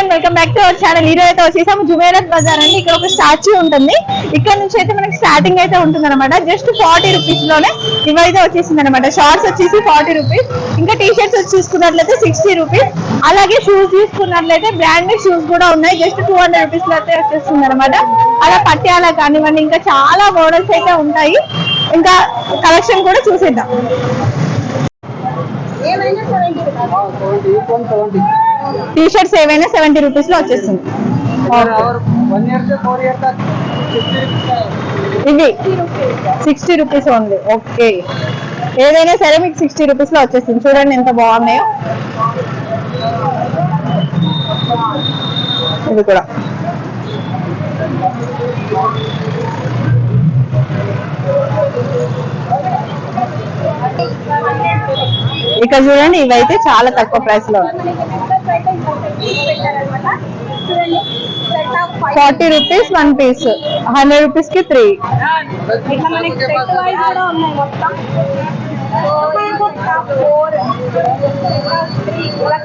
And welcome back to our channel ఈ రోజు అయితే వచ్చేసాము జుమేరత్ బజార్ అండి. ఇక్కడ ఒక స్టాచ్యూ ఉంటుంది. ఇక్కడ నుంచి అయితే మనకి స్టార్టింగ్ అయితే ఉంటుంది అనమాట జస్ట్ ఫార్టీ రూపీస్లోనే ఇవైతే వచ్చేసింది అనమాట షార్ట్స్ వచ్చేసి ఫార్టీ రూపీస్ ఇంకా టీ షర్ట్స్ వచ్చి చూసుకున్నట్లయితే సిక్స్టీ రూపీస్ అలాగే షూస్ తీసుకున్నట్లయితే బ్రాండెడ్ షూస్ కూడా ఉన్నాయి. జస్ట్ టూ హండ్రెడ్ రూపీస్లో అయితే వచ్చేస్తుంది అనమాట అలా పట్యాల కానివ్వండి ఇంకా చాలా మోడల్స్ అయితే ఉంటాయి. ఇంకా కలెక్షన్ కూడా చూసేద్దాం. టీ షర్ట్స్ ఏవైనా సెవెంటీ రూపీస్లో వచ్చేస్తుంది. ఇది సిక్స్టీ రూపీస్ ఓన్లీ ఓకే ఏదైనా సరే మీకు సిక్స్టీ రూపీస్లో వచ్చేస్తుంది. చూడండి ఎంత బాగున్నాయో. ఇది కూడా. ఇక్కడ చూడండి ఇవైతే చాలా తక్కువ ప్రైస్లో ఉన్నాయి. Forty rupees one piece. Hundred రూపీస్కి త్రీ.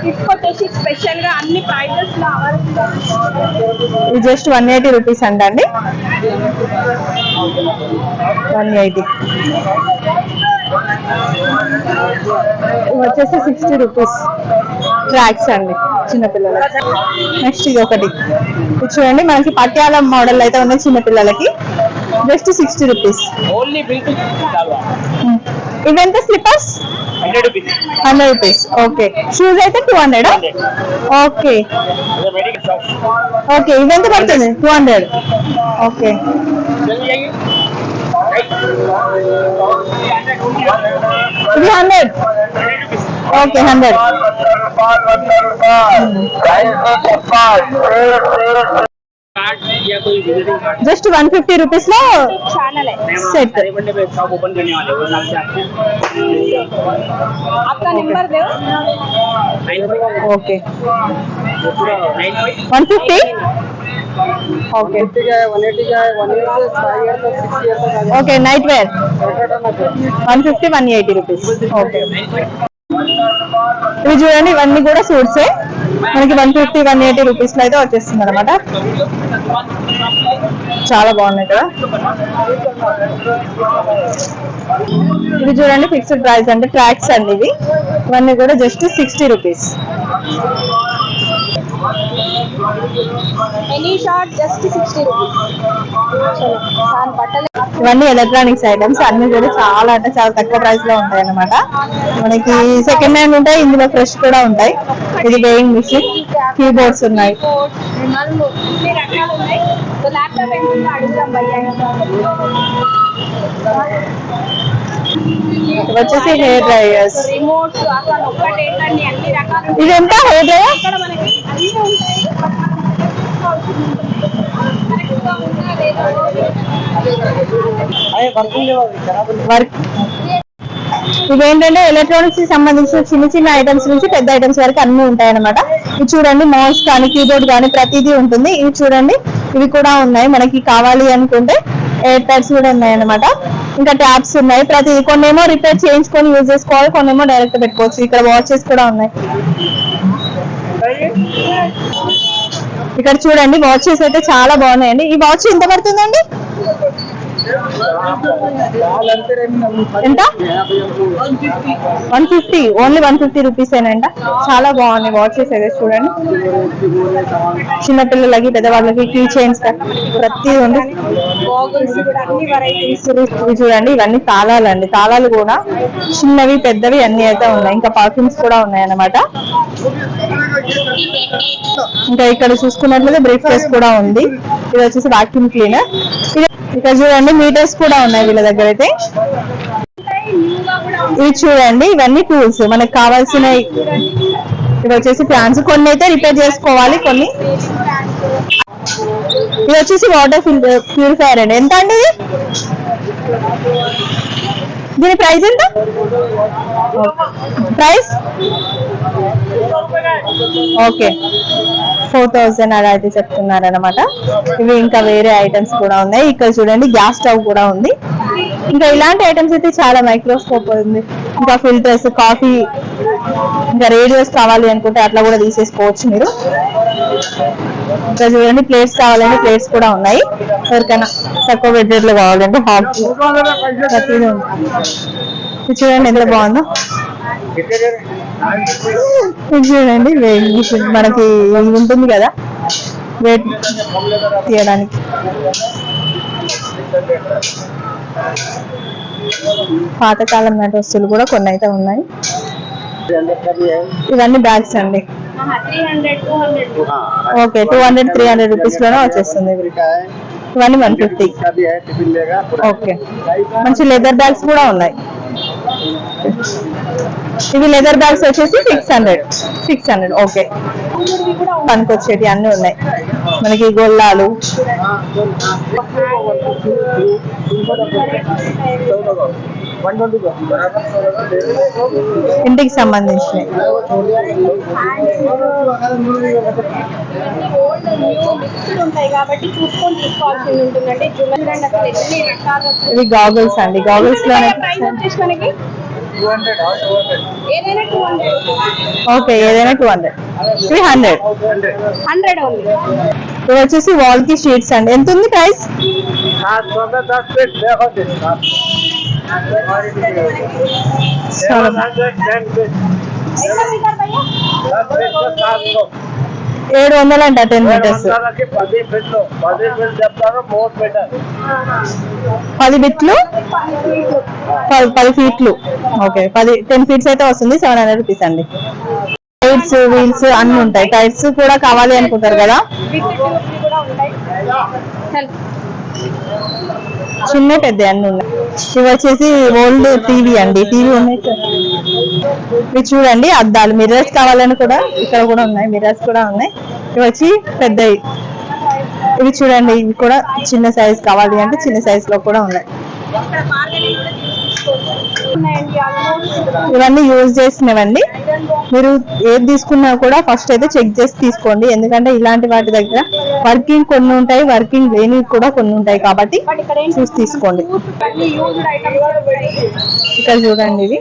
తీసుకొచ్చేసి స్పెషల్గా అన్ని ప్రైజెస్ ఇది జస్ట్ వన్ ఎయిటీ రూపీస్ అండి. One eighty. వచ్చేసి సిక్స్టీ రూపీస్. ట్రాక్స్ అండి చిన్నపిల్లలకి. నెక్స్ట్ ఇది ఒకటి. చూడండి మనకి పట్యాల మోడల్ అయితే ఉన్నాయి చిన్నపిల్లలకి. Just sixty rupees ఇవెంత slippers hundred rupees okay shoes అయితే టూ హండ్రెడ్ ఓకే ఓకే ఇవెంత పడుతుంది? టూ హండ్రెడ్ ఓకే ఇది hundred okay hundred just one fifty rupees लो चैनल है सेट आपका नंबर दे okay one fifty okay okay nightwear one fifty one eighty rupees okay ఇవి చూడండి ఇవన్నీ కూడా సూట్సే మనకి వన్ ఫిఫ్టీ వన్ ఎయిటీ రూపీస్లో అయితే వచ్చేస్తుంది అనమాట చాలా బాగున్నాయి కదా. ఇవి చూడండి ఫిక్స్డ్ ప్రైస్ అంటే ట్రాక్స్ అండి ఇవి. ఇవన్నీ కూడా just sixty rupees any short just sixty rupees బట్టలు ఇవన్నీ ఎలక్ట్రానిక్స్ ఐటమ్స్ అన్ని కూడా చాలా అంటే చాలా తక్కువ ప్రైస్లో ఉంటాయి అన్నమాట మనకి సెకండ్ హ్యాండ్ ఉంటాయి ఇందులో ఫ్రెష్ కూడా ఉంటాయి. ఇది వేయింగ్ మిషన్ కీబోర్డ్స్ ఉన్నాయి. వచ్చేసి హెయిర్ డ్రైయర్స్ రిమోట్స్ అసలు ఒక్కటి ఏంటండి అన్ని రకాలు ఇది ఎంత హెయిర్ డ్రైయర్ వర్క్. ఇవేంటంటే ఎలక్ట్రానిక్స్కి సంబంధించిన చిన్న చిన్న ఐటమ్స్ నుంచి పెద్ద ఐటమ్స్ వరకు అన్ని ఉంటాయి అనమాట ఇవి చూడండి మౌస్ కానీ కీబోర్డ్ కానీ ప్రతిదీ ఉంటుంది. ఇవి చూడండి ఇవి కూడా ఉన్నాయి. మనకి కావాలి అనుకుంటే ఎయిర్ ప్యాడ్స్ కూడా ఉన్నాయి అనమాట ఇంకా ట్యాబ్స్ ఉన్నాయి. ప్రతి కొన్నేమో రిపేర్ చేయించుకొని యూజ్ చేసుకోవాలి. కొన్నేమో డైరెక్ట్ పెట్టుకోవచ్చు. ఇక్కడ వాచెస్ కూడా ఉన్నాయి. ఇక్కడ చూడండి వాచెస్ అయితే చాలా బాగున్నాయండి. ఈ వాచ్ ఎంత పడుతుందండి? ఎంత? One fifty. Only one fifty rupees ఏనంట. చాలా బాగున్నాయి వాచెస్ అయితే చూడండి. చిన్నపిల్లలకి పెద్దవాళ్ళకి కీ చైన్స్ ప్రతి ఉంది. చూడండి ఇవన్నీ తాళాలు అండి తాళాలు కూడా చిన్నవి పెద్దవి అన్ని అయితే ఉన్నాయి. ఇంకా పర్ఫ్యూమ్స్ కూడా ఉన్నాయి అన్నమాట ఇంకా ఇక్కడ చూసుకున్నట్లయితే బ్రీఫ్ కేస్ కూడా ఉంది. ఇది వచ్చేసి వాక్యూమ్ క్లీనర్ ఇక్కడ చూడండి మీటర్స్ కూడా ఉన్నాయి వీళ్ళ దగ్గర అయితే. ఇవి చూడండి ఇవన్నీ టూల్స్ మనకు కావాల్సిన ఇవి వచ్చేసి ఫ్యాన్స్. కొన్ని అయితే రిపేర్ చేసుకోవాలి కొన్ని. ఇది వచ్చేసి వాటర్ ఫిల్టర్ ప్యూరిఫైయర్ అండి. ఎంత అండి ఇది? దీని ప్రైస్ ఎంత? Price okay. ఫోర్ థౌజండ్ అలా అయితే చెప్తున్నారు అనమాట ఇవి ఇంకా వేరే ఐటమ్స్ కూడా ఉన్నాయి. ఇక్కడ చూడండి గ్యాస్ స్టవ్ కూడా ఉంది. ఇంకా ఇలాంటి ఐటమ్స్ అయితే చాలా మైక్రోస్కోప్ ఉంది. ఇంకా ఫిల్టర్స్ కాఫీ ఇంకా రేడియోస్ కావాలి అనుకుంటే అట్లా కూడా తీసేసుకోవచ్చు మీరు. ఇంకా చూడండి ప్లేట్స్ కావాలంటే ప్లేట్స్ కూడా ఉన్నాయి. ఎవరికైనా తక్కువ బడ్జెట్లో కావాలంటే హాట్ చూడండి ఎంత బాగుందో. ఇది చూడండి మనకి ఉంటుంది కదా? వెయిట్ తీయడానికి. పాతకాలం నాటి వస్తువులు కూడా కొన్ని అయితే ఉన్నాయి. ఇవన్నీ బ్యాగ్స్ అండి. Okay two hundred three hundred రూపీస్లోనే వచ్చేస్తుంది ఇవన్నీ వన్ ఫిఫ్టీ. ఓకే. మంచి లెదర్ బ్యాగ్స్ కూడా ఉన్నాయి. ఇవి లెదర్ బ్యాగ్స్ వచ్చేసి six hundred six hundred okay పనికొచ్చేటి అన్ని ఉన్నాయి. మనకి గొల్లాలు. ఇంటికి రకాలు ఇవి గాగుల్స్ అండి. గాగుల్స్ హండ్రెడ్ ఓకే ఏదైనా two hundred three hundred hundred ఇవి వచ్చేసి వాల్కి షీట్స్ అండి. ఎంత ఉంది ప్రైస్. ఏడు వందలు అంట టెన్ మీటర్స్ పది బిట్లు? పది పది ఫీట్లు. ఓకే పది టెన్ ఫీట్స్ అయితే వస్తుంది సెవెన్ హండ్రెడ్ రూపీస్ అండి. టైర్స్ వీల్స్ అన్ని ఉంటాయి. టైర్స్ కూడా కావాలి అనుకుంటారు కదా? చిన్న పెద్ద అన్ని ఉన్నాయి ఇవి వచ్చేసి ఓల్డ్ టీవీ అండి. టీవీ ఉన్నాయి ఇవి చూడండి అద్దాలు. మిర్రర్స్ కావాలని కూడా ఇక్కడ కూడా ఉన్నాయి. మిర్రర్స్ కూడా ఉన్నాయి. ఇవి వచ్చి పెద్దవి. ఇవి చూడండి ఇవి కూడా చిన్న సైజ్ కావాలి అంటే చిన్న సైజ్లో కూడా ఉన్నాయి. ఇవన్నీ యూజ్ చేసినవండి. మీరు ఏది తీసుకున్నా కూడా ఫస్ట్ అయితే చెక్ చేసి తీసుకోండి. ఎందుకంటే ఇలాంటి వాటి దగ్గర వర్కింగ్ కొన్ని ఉంటాయి వర్కింగ్ లేనివి కూడా కొన్ని ఉంటాయి కాబట్టి చూసి తీసుకోండి. ఇక్కడ చూడండి ఇవి.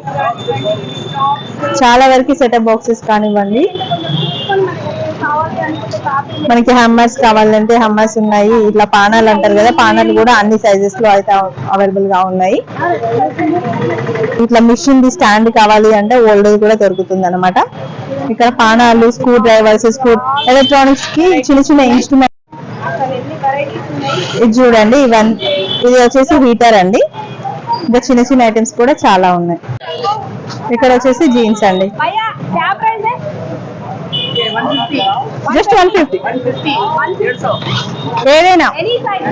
చాలా వరకు సెటప్ బాక్సెస్ కానివ్వండి. మనకి హమ్మర్స్ కావాలంటే హమ్మర్స్ ఉన్నాయి. ఇట్లా పానాలు అంటారు కదా పానాలు కూడా అన్ని సైజెస్లో అయితే అవైలబుల్గా ఉన్నాయి. ఇట్లా మిషన్ ది స్టాండ్ కావాలి అంటే ఓల్డ్ కూడా దొరుకుతుంది అనమాట ఇక్కడ పానాలు స్క్రూ డ్రైవర్స్ స్క్రూ ఎలక్ట్రానిక్స్కి చిన్న చిన్న ఇన్స్ట్రుమెంట్ ఇది చూడండి ఇవన్నీ ఇది వచ్చేసి హీటర్ అండి. ఇంకా చిన్న చిన్న ఐటమ్స్ కూడా చాలా ఉన్నాయి. ఇక్కడ వచ్చేసి జీన్స్ అండి. జస్ట్ వన్ ఫిఫ్టీ 150 ఏదైనా. ఎనీ సైజ్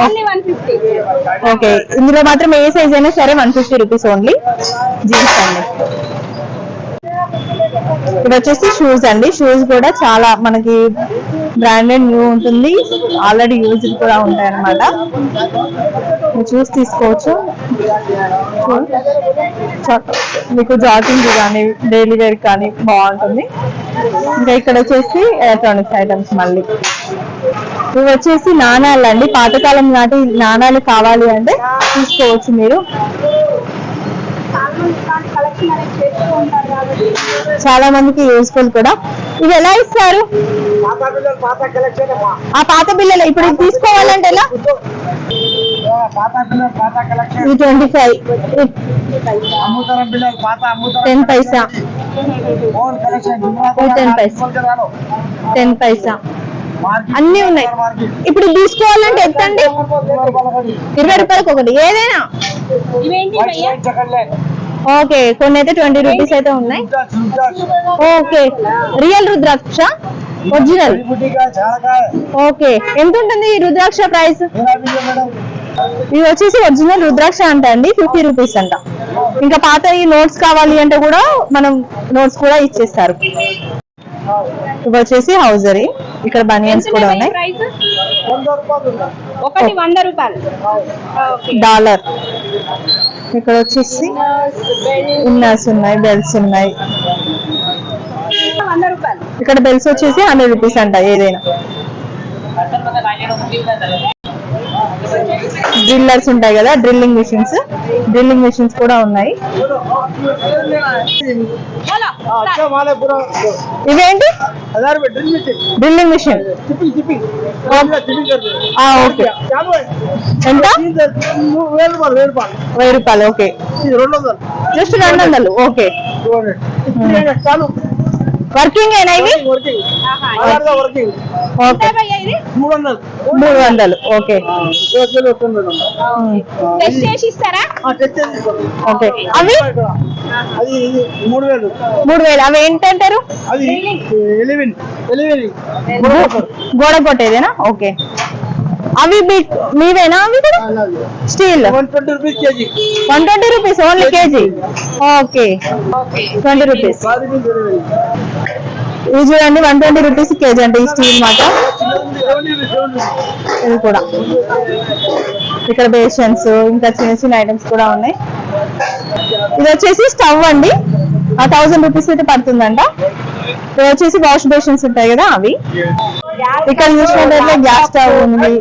ఓన్లీ 150 ఓకే ఇందులో మాత్రం ఏ సైజ్ అయినా సరే one fifty rupees only jeans అండి. ఇది వచ్చేసి షూస్ అండి. షూస్ కూడా చాలా మనకి బ్రాండెడ్ న్యూ ఉంటుంది. ఆల్రెడీ యూజ్డ్ కూడా ఉంటాయి అన్నమాట మీరు చూసి తీసుకోవచ్చు. మీకు జాకింగ్ కానీ డైలీ వేర్ కానీ బాగుంటుంది. ఇంకా ఇక్కడ వచ్చేసి ఎలక్ట్రానిక్స్ ఐటమ్స్ మళ్ళీ. ఇవి వచ్చేసి నాణాలు అండి. పాతకాలం నాటి నాణాలు కావాలి అంటే తీసుకోవచ్చు మీరు. చాలా మందికి యూస్ఫుల్ కూడా. ఇవి ఎలా ఇస్తారు? ఆ పాత బిల్లలు ఇప్పుడు తీసుకోవాలంటే ఎలా పాత పిల్లలు పాత కలెక్షన్ ఇది twenty five. Ten paisa. Ten paisa ten paisa. అన్ని ఉన్నాయి. ఇప్పుడు తీసుకోవాలంటే ఎంత అండి ఇరవై రూపాయలకు ఒకటి. ఏదైనా? ఓకే కొన్ని అయితే ట్వంటీ రూపీస్ అయితే ఉన్నాయి. Okay. Real rudraksha? Original? Okay. ఎంత ఉంటుంది ఈ రుద్రాక్ష ప్రైస్? ఇది వచ్చేసి ఒరిజినల్ రుద్రాక్ష అంట అండి ఫిఫ్టీ రూపీస్ అంట. ఇంకా పాత ఈ నోట్స్ కావాలి అంటే కూడా మనం నోట్స్ కూడా ఇచ్చేస్తారు. ఇవి వచ్చేసి హౌజరీ ఇక్కడ బనియన్స్ కూడా ఉన్నాయి ప్రైస్ ఒకటి వంద రూపాయలు. ఓకే. డాలర్ ఇక్కడ వచ్చేసి ఇన్నర్స్ ఉన్నాయి బెల్ట్స్ ఉన్నాయి. ఇక్కడ బెల్ట్స్ వచ్చేసి హండ్రెడ్ రూపీస్ అంట ఏదైనా. డ్రిల్లర్స్ ఉంటాయి కదా డ్రిల్లింగ్ మిషన్స్ డ్రిల్లింగ్ మిషన్స్ కూడా ఉన్నాయి. ఇవేంటి? Drilling machine okay. ఎంత? వెయ్యి రూపాయలు ఓకే. జస్ట్ రెండు వందలు. ఓకే. వర్కింగ్ ఏనా ఇవి మూడు వందలు మూడు వందలు ఓకే ఓకే అవి మూడు వేలు మూడు. వేలు అవి? ఏంటంటారు? గోడ కొట్టేదేనా? ఓకే అవి మీవేనా అవి కూడా? Steel. One twenty rupees only KG. Okay. Twenty rupees ఇది చూడండి వన్ ట్వంటీ రూపీస్ కేజీ అంటే ఈ స్టీల్ మాట. ఇది కూడా. ఇక్కడ బేషన్స్ ఇంకా చిన్న చిన్న ఐటమ్స్ కూడా ఉన్నాయి. ఇది వచ్చేసి స్టవ్ అండి. ఆ థౌసండ్ రూపీస్ అయితే పడుతుందంట. ఇది వచ్చేసి వాష్ బేషన్స్ ఉంటాయి కదా అవి. ఇక్కడ చూసినట్లయితే గ్యాస్ స్టవ్ ఉంది.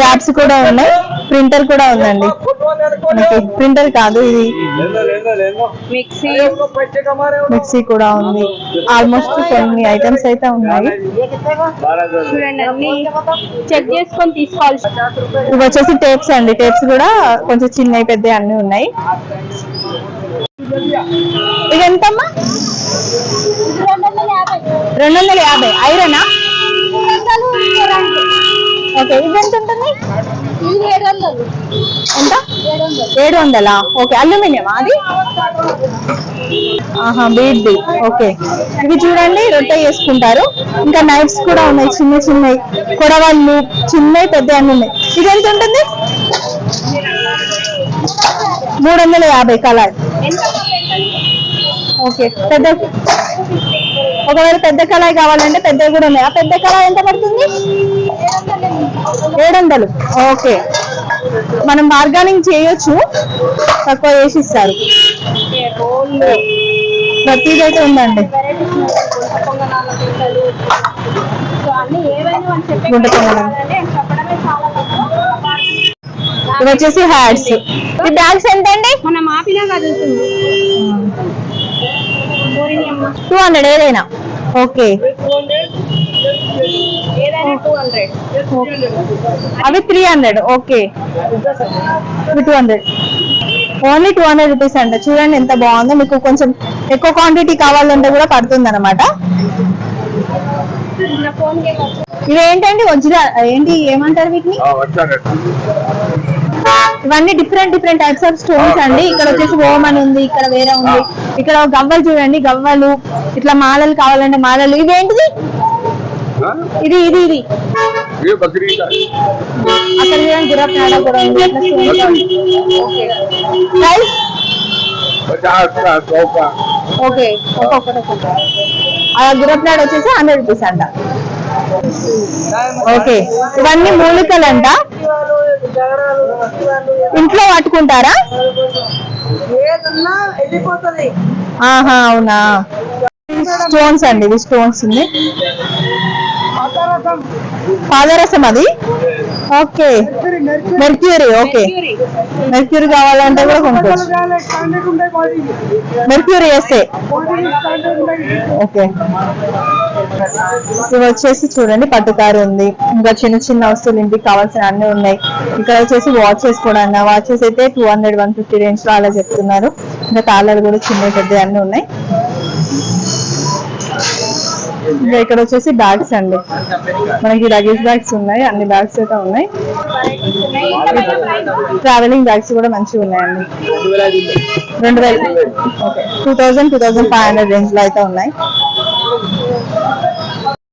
ట్యాప్స్ కూడా ఉన్నాయి. ప్రింటర్ కూడా ఉందండి. ప్రింటర్ కాదు ఇది. మిక్సీ. మిక్సీ కూడా ఉంది. ఆల్మోస్ట్ కొన్ని ఐటమ్స్ అయితే ఉన్నాయి. చెక్ చేసుకొని తీసుకోవాలి ఇవి వచ్చేసి టేప్స్ అండి. టేప్స్ కూడా కొంచెం చిన్నవి పెద్ద అన్ని ఉన్నాయి. ఇది ఎంతమ్మా? రెండు వందల యాభై ఐరనా ఓకే ఇది ఎంత ఉంటుంది? ఎంత? ఏడు వందలు ఓకే అల్యూమినియం అది? ఆహా బీడ్ది ఓకే. ఇవి చూడండి రొట్టె చేసుకుంటారు. ఇంకా నైఫ్స్ కూడా ఉన్నాయి చిన్న చిన్నవి. కొడవళ్ళు చిన్నవి పెద్ద అన్ని ఉన్నాయి. ఇది ఎంత ఉంటుంది? మూడు వందల యాభై కలర్. ఓకే పెద్ద ఒకవేళ పెద్ద కళాయి కావాలంటే పెద్దవి కూడా ఉన్నాయి. ఆ పెద్ద కళాయి ఎంత పడుతుంది? ఏడు వందలు ఓకే. మనం బార్గానింగ్ చేయొచ్చు. తక్కువ చేసి ఇస్తారు. ప్రతిదీ అయితే ఉందండి. గుంట పొంగనాలు. ఇవి వచ్చేసి హ్యాట్స్ ఈ బ్యాగ్స్ ఎంత అండి మనం ఆపినా కదులుతుంది. టూ హండ్రెడ్ ఏదైనా. ఓకే అవి three hundred okay two hundred only two hundred rupees అంట. చూడండి ఎంత బాగుందో. మీకు కొంచెం ఎక్కువ క్వాంటిటీ కావాలంటే కూడా పడుతుంది అనమాట నా ఫోన్కి ఇవి ఏంటండి వజ్ర ఏంటి ఏమంటారు వీటిని? ఇవన్నీ different different types of stones అండి. ఇక్కడ వచ్చేసి ఓం అని ఉంది ఇక్కడ వేరే ఉంది. ఇక్కడ గవ్వలు చూడండి గవ్వలు ఇట్లా మాలలు కావాలంటే మాలలు. ఇవేంటిది ఇది ఇది ఇది. కూడా ఓకే ఒక్కొక్కటి ఒక్కొక్కటి వచ్చేసి హండ్రెడ్ రూపీస్ అంట. ఓకే. ఇవన్నీ మూలికలంట. అంట ఇంట్లో పట్టుకుంటారా? ఆహా అవునా? స్టోన్స్ అండి ఇవి స్టోన్స్ ఉంది. పాదరసం అది? ఓకే. Mercury okay. మెర్క్యూరీ కావాలంటే కూడా కొనుక్కోవచ్చు. మెర్క్యూరీ వేస్తే ఓకే. ఇవి వచ్చేసి చూడండి పట్టుకారు ఉంది. ఇంకా చిన్న చిన్న వస్తువులు ఇంటికి కావాల్సిన అన్ని ఉన్నాయి. ఇక్కడ వచ్చేసి వాచెస్ కూడా అన్న వాచెస్ అయితే టూ హండ్రెడ్ వన్ ఫిఫ్టీ రేంజ్లో అలా చెప్తున్నారు. ఇంకా తాళాలు కూడా చిన్న పెద్ద అన్ని ఉన్నాయి. ఇంకా ఇక్కడ వచ్చేసి బ్యాగ్స్ అండి. మనకి లగేజ్ బ్యాగ్స్ ఉన్నాయి అన్ని బ్యాగ్స్ అయితే ఉన్నాయి. ట్రావెలింగ్ బ్యాగ్స్ కూడా మంచిగా ఉన్నాయండి. రెండు వేలు. Two thousand two thousand five hundred రేంజ్లో అయితే ఉన్నాయి.